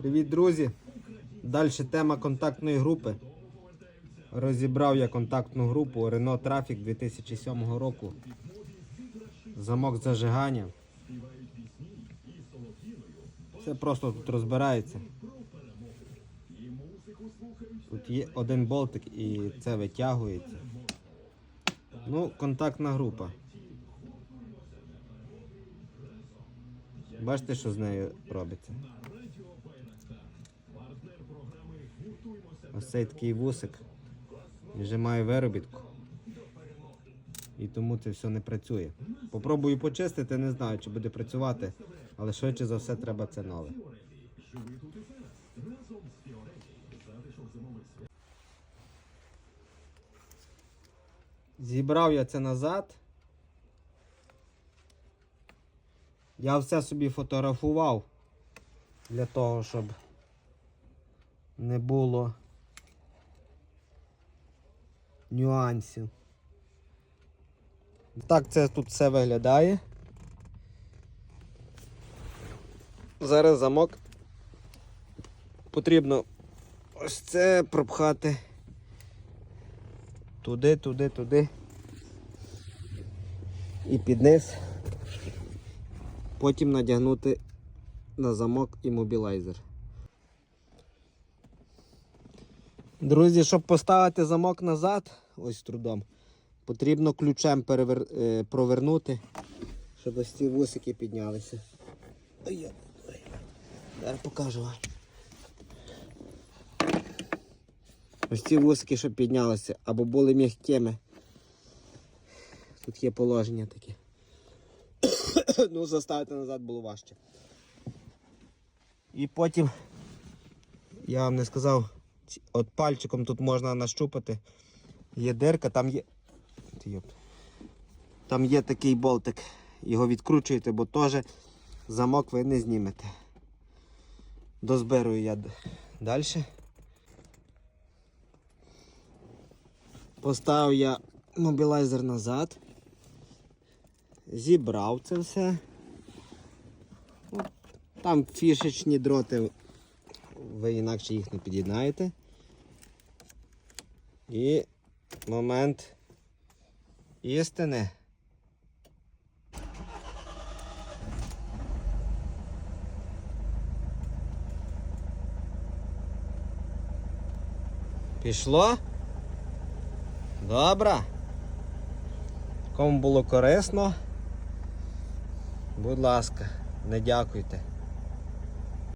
Привіт, друзі! Далі тема контактної групи. Розібрав я контактну групу Renault Traffic 2007 року. Замок зажигання. Все просто тут розбирається. Тут є один болтик і це витягується. Ну, контактна група. Бачите, що з нею робиться? Ось цей такий вусик вже має виробітку. І тому це все не працює. Попробую почистити, не знаю, чи буде працювати, але швидше за все треба це нове. Зібрав я це назад. Я все собі фотографував для того, щоб не було нюансів. Так це тут все виглядає. Зараз замок потрібно ось це пропхати туди, туди, туди. І під низ. Потім надягнути на замок іммобілайзер. Друзі, щоб поставити замок назад, ось трудом, потрібно ключем перевер... е, провернути, щоб ось ці вусики піднялися. Ой. Зараз покажу вам. Ось ці вусики, щоб піднялися, або були м'якими. Тут є положення таке. ну, заставити назад було важче. І потім, я вам не сказав, от пальчиком тут можна нащупати. Є дирка, там є. Там є такий болтик. Його відкручуєте, бо теж замок ви не знімете. Дозберую я далі. Поставив я мобілайзер назад. Зібрав це все. Там фішечні дроти, ви інакше їх не під'єднаєте. І момент істини. Пішло? Добре. Кому було корисно, будь ласка, не дякуйте.